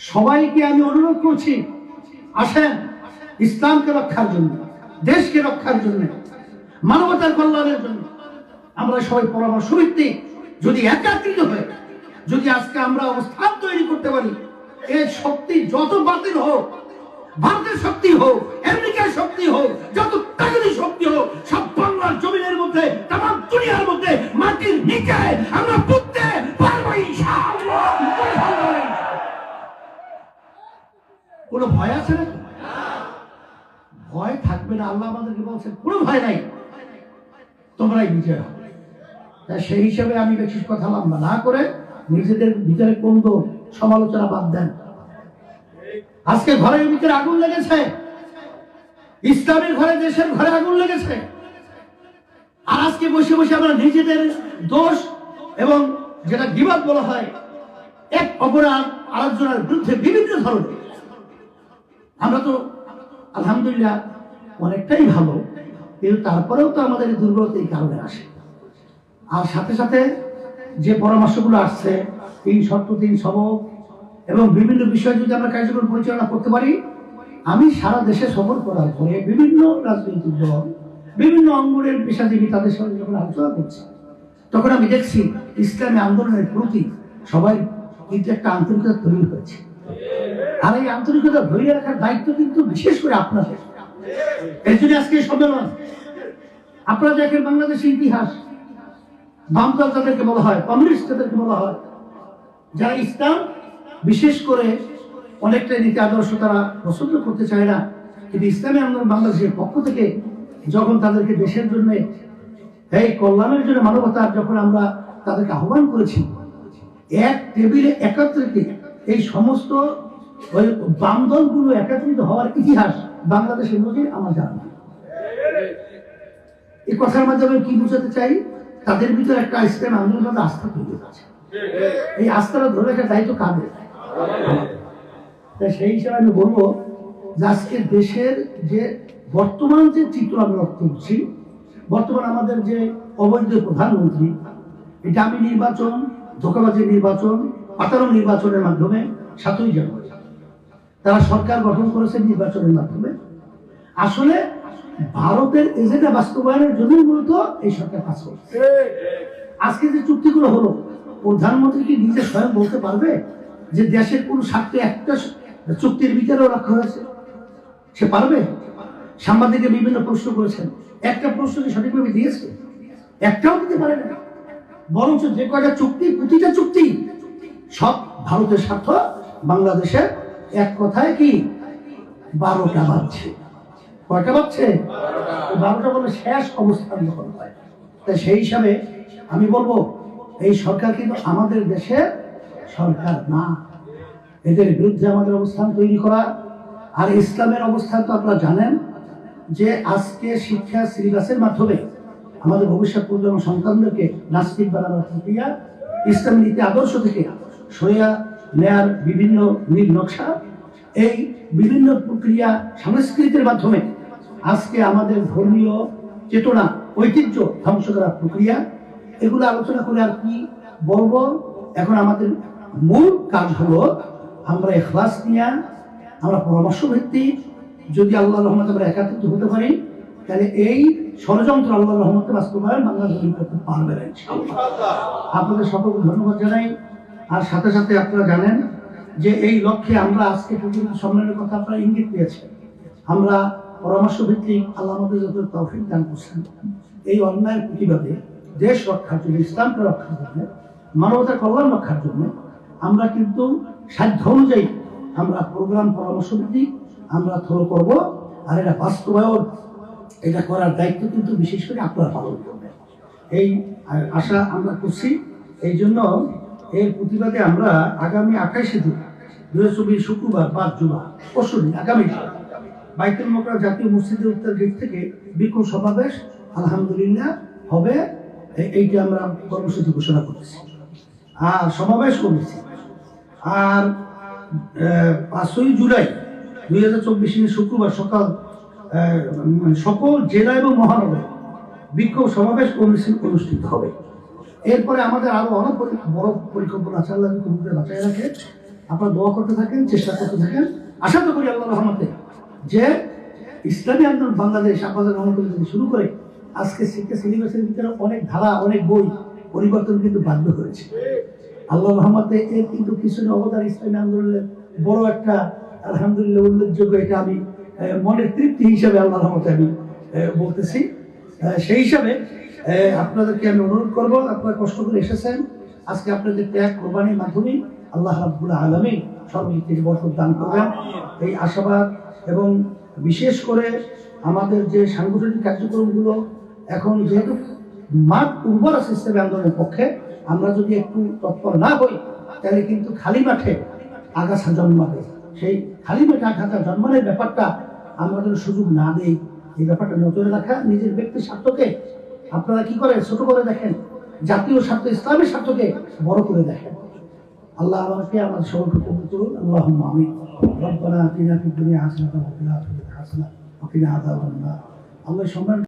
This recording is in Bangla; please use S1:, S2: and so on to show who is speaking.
S1: সবাইকে আমি অনুরোধ করছি, আসেন, ইসলামকে রক্ষার জন্য, দেশকে রক্ষার জন্য, মানবতার কল্যাণের জন্য। আমরা সবাই পরামর্শ ভিত্তিক যদি একাত্রিত হয়ে যদি আজকে আমরা অবস্থান তৈরি করতে পারি এই শক্তি যত বাতিল হোক, ভারতের শক্তি হোক, আমেরিকার শক্তি হোক, যত তাগরি শক্তি হোক, সব বাংলার জমিনের মধ্যে তাম দুনিয়ার মধ্যে মাটির নিচে আমরা পুঁততে পারব ইনশাআল্লাহ। কোনো ভয় আছে না ভয় থাকবে না, আল্লাহ আমাদেরকে বলছে, কোনো ভয় নাই। তোমরাই বিজয় হবে। সেই হিসাবে আমি বেশি কথা লম্বা না করে নিজেদের ভিতরে কোন সমালোচনা বাদ দেন। আজকে ঘরের ভিতরে আগুন লেগেছে। ইসলামের ঘরে, দেশের ঘরে আগুন লেগেছে। আর আজকে বসে বসে আমরা নিজেদের দোষ এবং যেটা বিবাদ বলা হয়, এক অপরাধ আরেকজনের বিরুদ্ধে বিভিন্ন ধরনের। আমরা তো আলহামদুলিল্লাহ, অনেকটাই ভালো, কিন্তু তারপরেও তো আমাদের দুর্বলতা এই কারণে আসে। আর সাথে সাথে যে পরামর্শগুলো আসছে, তিন শর্ত, তিন সবক, এবং বিভিন্ন বিষয় যদি আমরা কার্যক্রম পরিচালনা করতে পারি, আমি সারা দেশে সফর করার পরে বিভিন্ন রাজনৈতিক দল, বিভিন্ন অঙ্গনের পেশাজীবী তাদের সঙ্গে যখন আলোচনা করছি, তখন আমি দেখছি ইসলামী আন্দোলনের প্রতি সবাই কিন্তু একটা আন্তরিকতা তৈরি হয়েছে। আর এই আন্তরিকতা ধরে রাখার দায়িত্ব কিন্তু বিশেষ করে আপনাদের। এর জন্য আজকে সম্মেলন, আপনারা দেখেন বাংলাদেশের ইতিহাস, বামদল তাদেরকে বলা হয়, কমিউনিস্ট তাদেরকে বলা হয়, যারা ইসলাম বিশেষ করে অনেকটা নীতি আদর্শ তারা পছন্দ করতে চায় না, কিন্তু ইসলামী আন্দোলন বাংলাদেশের পক্ষ থেকে যখন তাদেরকে দেশের জন্য, এই কল্যাণের জন্য মানবতার যখন আমরা তাদেরকে আহ্বান করেছি, এক টেবিলে একত্রিত এই সমস্ত ওই বাম দলগুলো একত্রিত হওয়ার ইতিহাস বাংলাদেশের আমার জানা এই কথার মাধ্যমে কি বোঝাতে চাই? তাদের ভিতরে একটা ইসলাম আস্থা তৈরি এই আস্থাটা ধরে রাখার দায়িত্ব তাই সেই হিসাবে আমি বলব যে আজকে দেশের যে বর্তমান যে চিত্র আমি লক্ষ্য করছি, বর্তমান আমাদের যে অবৈধ প্রধানমন্ত্রী, এটা আমি নির্বাচন, ধোকাবাজি নির্বাচন, পাতানো নির্বাচনের মাধ্যমে সাতই জানুয়ারি। তারা সরকার গঠন করেছে নির্বাচনের মাধ্যমে। আসলে ভারতের এজেন্ডা বাস্তবায়নের জন্য মূলত এই সরকার কাজ করছে। আজকে যে চুক্তিগুলো হলো, প্রধানমন্ত্রী কি নিজে স্বয়ং বলতে পারবে যে দেশের কোন স্বার্থে একটা চুক্তির ভিতরেও রাখা হয়েছে? সে পারবে? সাংবাদিকে বিভিন্ন প্রশ্ন করেছেন। একটা প্রশ্ন কি সঠিকভাবে দিয়েছে? একটাও দিতে পারে না বরঞ্চ যে কয়টা চুক্তি, প্রতিটা চুক্তি সব ভারতের স্বার্থ, বাংলাদেশের এক কথায় কি? বারোটা বাজছে। কয়টা বাজছে? বারোটা বলে শেষ অবস্থান যখন হয়। তাই সেই হিসাবে আমি বলব, এই সরকার কিন্তু আমাদের দেশে সরকার না। এদের বিরুদ্ধে আমাদের অবস্থান তৈরি করা। আর ইসলামের অবস্থান তো আপনারা জানেন যে আজকে শিক্ষা সিলেবাসের মাধ্যমে আমাদের ভবিষ্যৎ প্রজন্ম সন্তানদেরকে নাস্তিক বানানোর প্রক্রিয়া, ইসলামী নীতি আদর্শ থেকে সরিয়া নেয়ার বিভিন্ন নীল নকশা। এই বিভিন্ন প্রক্রিয়া সংস্কৃতির মাধ্যমে আজকে আমাদের ধর্মীয় চেতনা, ঐতিহ্য ধ্বংস করার প্রক্রিয়া, এগুলো আলোচনা করে আর কি বলব? এখন আমাদের মূল কাজ হলো আমরা এখলাস নিয়ে, আমরা পরামর্শ ভিত্তিক যদি আল্লাহ রহমতে আমরা একাত্রিত হতে পারি, তাহলে এই ষড়যন্ত্র আল্লাহ রহমতে বাস্তবায়ন বাংলা জমি করতে পারবে না আপনাদের সকলকে ধন্যবাদ জানাই। আর সাথে সাথে আপনারা জানেন যে এই লক্ষ্যে আমরা আজকে পর্যন্ত সম্মেলনের কথা আপনারা ইঙ্গিত পেয়েছেন আমরা পরামর্শ ভিত্তিক আল্লাহ তৌফিক দান করছেন, এই অন্যায়ের প্রতিবাদে দেশ রক্ষার জন্য, ইসলামকে রক্ষার জন্য, মানবতার কল্যাণ রক্ষার জন্য আমরা কিন্তু সাধ্য অনুযায়ী আমরা প্রোগ্রাম পরামর্শ ভিত্তিক আমরা থ্রো করব আর এটা বাস্তবায়ন, এটা করার দায়িত্ব কিন্তু বিশেষ করে আপনারা পালন করবেন। এই আশা আমরা করছি, এই জন্য এর প্রতিবাদে আমরা আগামী আঠাইশে জুন চব্বিশ শুক্রবার, পাঁচ জুলাই পরশু দিন আগামী বাইতুল মোকরা জাতীয় মসজিদের উত্তর গেট থেকে বিক্ষোভ সমাবেশ, আলহামদুলিল্লাহ, হবে। এইটা আমরা কর্মসূচি ঘোষণা করেছি আর সমাবেশ করেছি। আর পাঁচই জুলাই দুই হাজার চব্বিশ শুক্রবার সকাল সকল জেলা এবং মহানগরে বিক্ষোভ সমাবেশ কমিশন অনুষ্ঠিত হবে। এরপরে আমাদের আরও অনেক বড় পরিকল্পনা আছে, আল্লাহ যদি রাখে, আপনারা দোয়া করতে থাকেন, চেষ্টা করতে থাকেন। আশা তো করি আল্লাহ রহমতে যে ইসলামী আন্দোলন বাংলাদেশ আপনাদের রহমত থেকে শুরু করে, আজকে শিক্ষা সিলেবাসের ভিতরে অনেক ধারা, অনেক বই পরিবর্তন কিন্তু বাধ্য হয়েছে। আল্লাহ রহমতে এর কিন্তু পিছনে অবদান ইসলামী আন্দোলনের বড় একটা, আলহামদুলিল্লাহ, উল্লেখযোগ্য এটা আমি মনের তৃপ্তি হিসাবে আল্লাহ রহমতে আমি বলতেছি। সেই হিসাবে আপনাদেরকে আমি অনুরোধ করব আপনারা কষ্ট করে এসেছেন। আজকে আপনাদের ত্যাগ কোরবানির মাধ্যমে আল্লাহ রাব্বুল আলমী সর্বদিক থেকে বরকত দান করবেন। এই আশাবাদ এবং বিশেষ করে আমাদের যে সাংগঠনিক কার্যক্রমগুলো এখন যেহেতু মাঠ উর্বর আছে ইসলামী আন্দোলনের পক্ষে আমরা যদি একটু তৎপর না হই তাহলে কিন্তু খালি মাঠে আগাছা জন্মাবে। সেই খালি মাঠে আগাছা জন্মানোর ব্যাপারটা আমরা যেন সুযোগ না দেই এই ব্যাপারটা নজরে রাখা নিজের ব্যক্তির স্বার্থকে আপনারা কি করেন? ছোট করে দেখেন। জাতীয় স্বার্থ, ইসলামের স্বার্থকে বড় করে দেখেন। আল্লাহ আমাকে আমার সকলকে কবুল করুন। আল্লাহ আমি রব্বানা আতিনা ফিদ দুনিয়া সম্মান